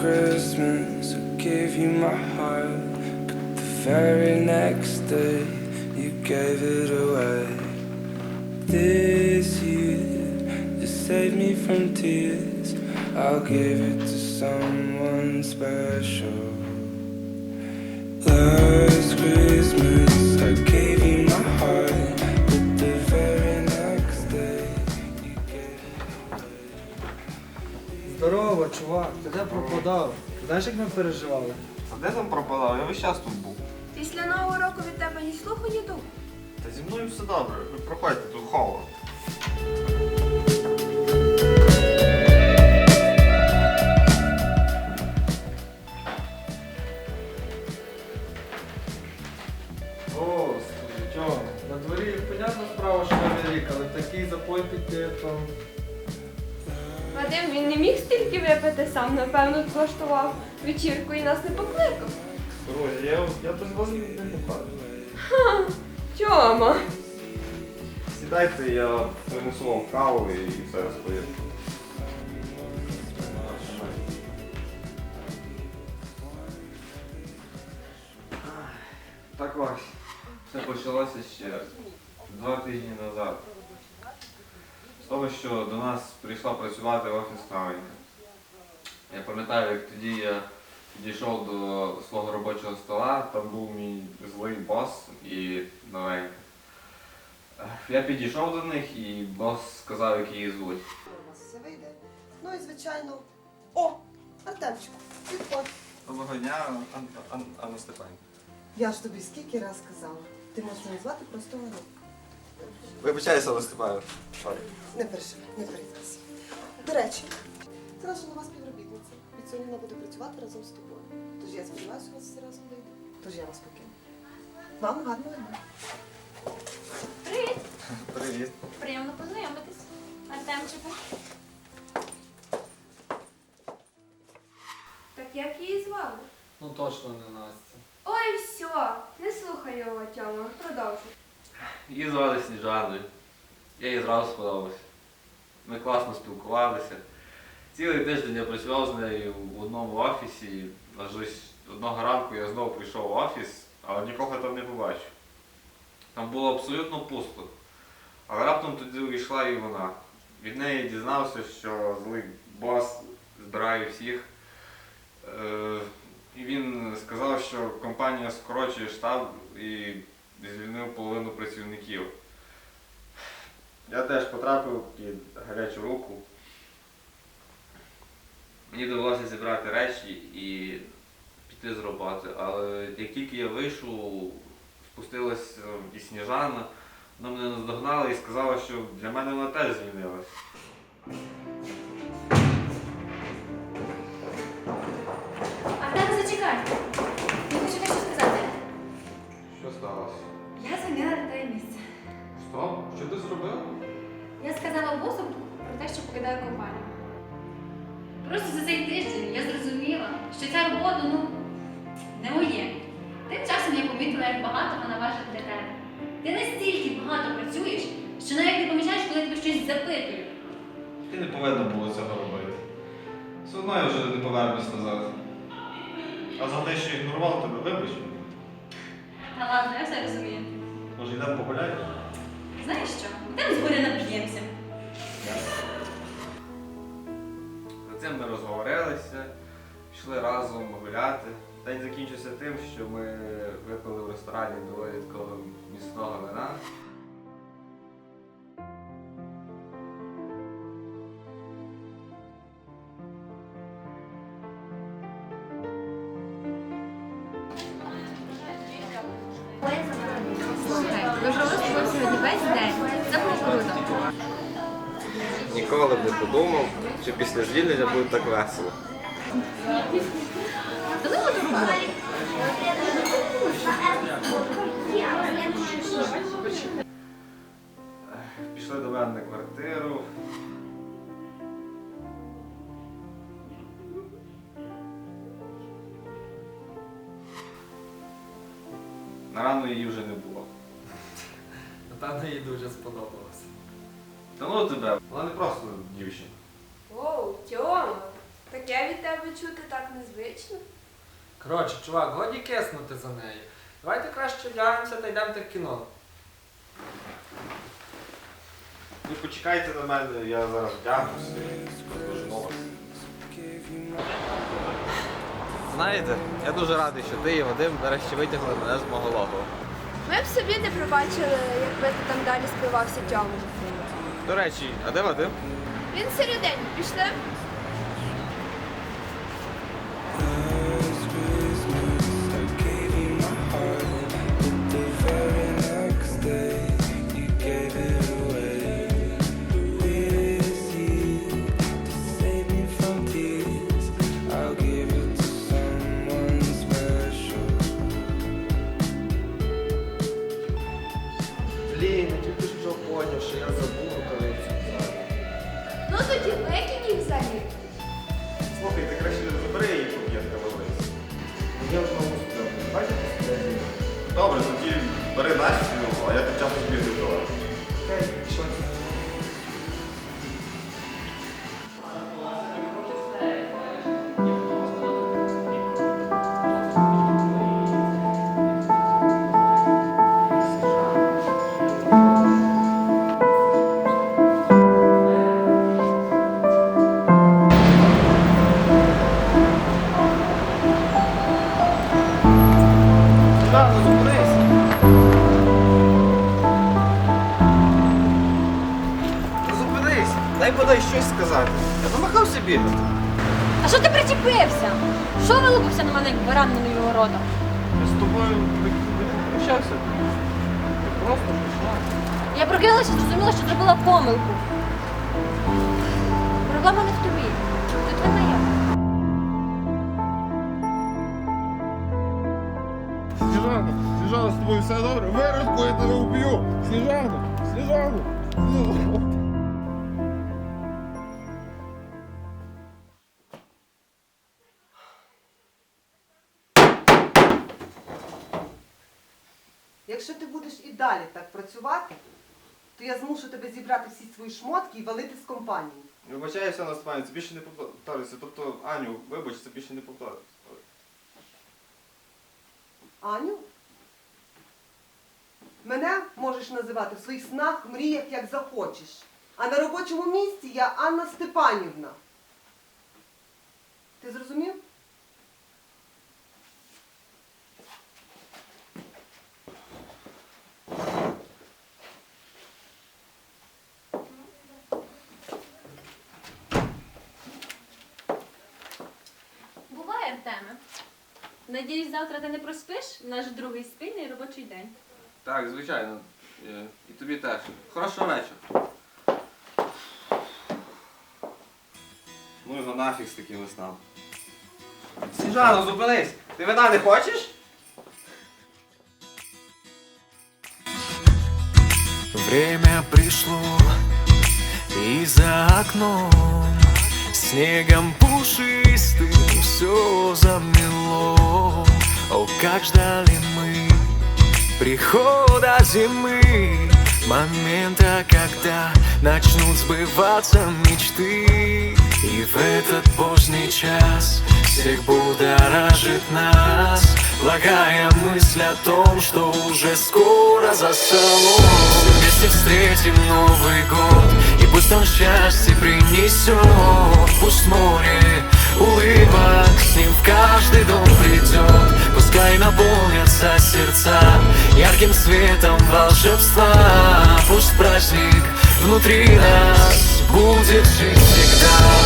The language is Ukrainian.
Christmas, I gave you my heart, but the very next day, you gave it away. This year, to save me from tears, I'll give it to someone special. Last пропадав? Знаєш, як ми переживали? А де там пропадав? Я весь час тут був. Після нового року від тебе ні слуху, ні духу. Та зі мною все добре. Ви проходьте, тут холодно. О, що, на дворі понятна справа, що новий рік, але такий запой піти, то... Вадим, він не міг стільки випити сам, напевно, влаштував вечірку і нас не покликав. Друзі, я, я без вас не покажу. Тьома. Сідайте, я принесу вам каву і все розповім. Так ось, все почалося ще два тижні назад. Того, що до нас прийшла працювати офісна Анька. Я пам'ятаю, як тоді я підійшов до свого робочого стола, там був мій злий бос і новенька. Е, Я підійшов до них і бос сказав, як її звуть. У нас все вийде. Ну і звичайно. О! Артемчику, підходь. Доброго дня, Анна Степанівна. Я ж тобі скільки раз казала. Ти можеш мене звати просто Анна. Вибачайся, Анна Степанівна. Не переживай, не перейдеться. До речі, це наша нова співробітниця. Від сьогодні вона буде працювати разом з тобою. Тож я сподіваюся, у вас все разом вийде. Тож я вас покину. Вам гарного дня. Привіт! Привіт. Приємно познайомитись. Артемчику. Так як її звали? Ну точно не Настя. Ой, все, не слухай його, Тьома, продовжуй. Її звали Сніжаною. Я їй зразу сподобався. Ми класно спілкувалися. Цілий тиждень я працював з нею в одному офісі. Аж одного ранку я знову прийшов в офіс, але нікого там не побачив. Там було абсолютно пусто. Але раптом тоді увійшла і вона. Від неї дізнався, що злий бос збирає всіх. Е, І він сказав, що компанія скорочує штаб і звільнив половину працівників. Я теж потрапив під гарячу руку. Мені довелося зібрати речі і піти з роботи. Але як тільки я вийшов, спустилась е, і Сніжана, вона мене наздогнала і сказала, що для мене вона теж звільнилась. Сталося? Я зайняла для місце. Що? Що ти зробив? Я сказала босу про те, що покидаю компанію. Просто за цей тиждень я зрозуміла, що ця робота, ну, не моє. Тим часом я помітила, як багато вона важить для тебе. Ти настільки багато працюєш, що навіть не помічаєш, коли тебе щось запитують. Ти не повинна було цього робити. Все одно я вже не повернусь назад. А за те, що ігнорував тебе, вибач. Та ладно, я все розумію. Може йдемо погуляти? Знаєш що? Йдемо з горя нап'ємося. За цим ми розговорилися, йшли разом гуляти. День закінчився тим, що ми випили в ресторані доволі такого міцного вина. Ніколи б не подумав, що після звільнення буде так весело. Пішли до мене на квартиру. На рану її вже не було. Напевно, їй дуже сподобалося. Та ну тебе, вона не просто дівчина. Оу, Тьома. Таке від тебе чути так незвично. Коротше, чувак, годі киснути за нею. Давайте краще вдягнемося та йдемо в кіно. Ви почекайте на мене, я зараз вдягнуся і розкажу вас. Знаєте, я дуже радий, що ти і Вадим нарешті витягли мене з мого логова. Ми б собі не пробачили, якби ти там далі спивався тьому. До речі, а де Вадим? Він середині, пішли? Добре, тоді бери Настю, а я тим часом збігаю дай подай щось сказати. Я намагався бігати. А що ти причепився? Що вилупився на мене, як баран на нові ворота? Я з тобою не прощався. Ти просто пішла. Я прокинулася, зрозуміла, що зробила помилку. Проблема не в тобі. Тут вина я. Сніжана, Сніжана, з тобою все добре? Виростку, я тебе вб'ю! Сніжана, Сніжана! Сніжана. Якщо ти будеш і далі так працювати, то я змушу тебе зібрати всі свої шмотки і валити з компанії. Вибачаюся на спані, це більше не повторюється. Тобто, Аню, вибач, це більше не повторюється. Аню? Мене можеш називати в своїх снах, мріях, як захочеш. А на робочому місці я Анна Степанівна. Ти зрозумів? Надіюсь, завтра ти не проспиш наш другий спільний робочий день. Так, звичайно. Е, І тобі теж. Хорошого вечора. Ну його нафіг з такими снами. Сніжано, зупинись! Ти вина не хочеш? Время пришло, и за окном Снегом пушистым все замело как ждали мы прихода зимы Момента, когда начнут сбываться мечты. И в этот поздний час всех будоражит нас Благая мысль о том, что уже скоро за столом вместе встретим Новый год И пусть он счастье принесет Пусть море улыбок. С ним в каждый дом придет. Пускай наполнятся сердца Ярким светом волшебства. Пусть праздник внутри нас Будет жить всегда.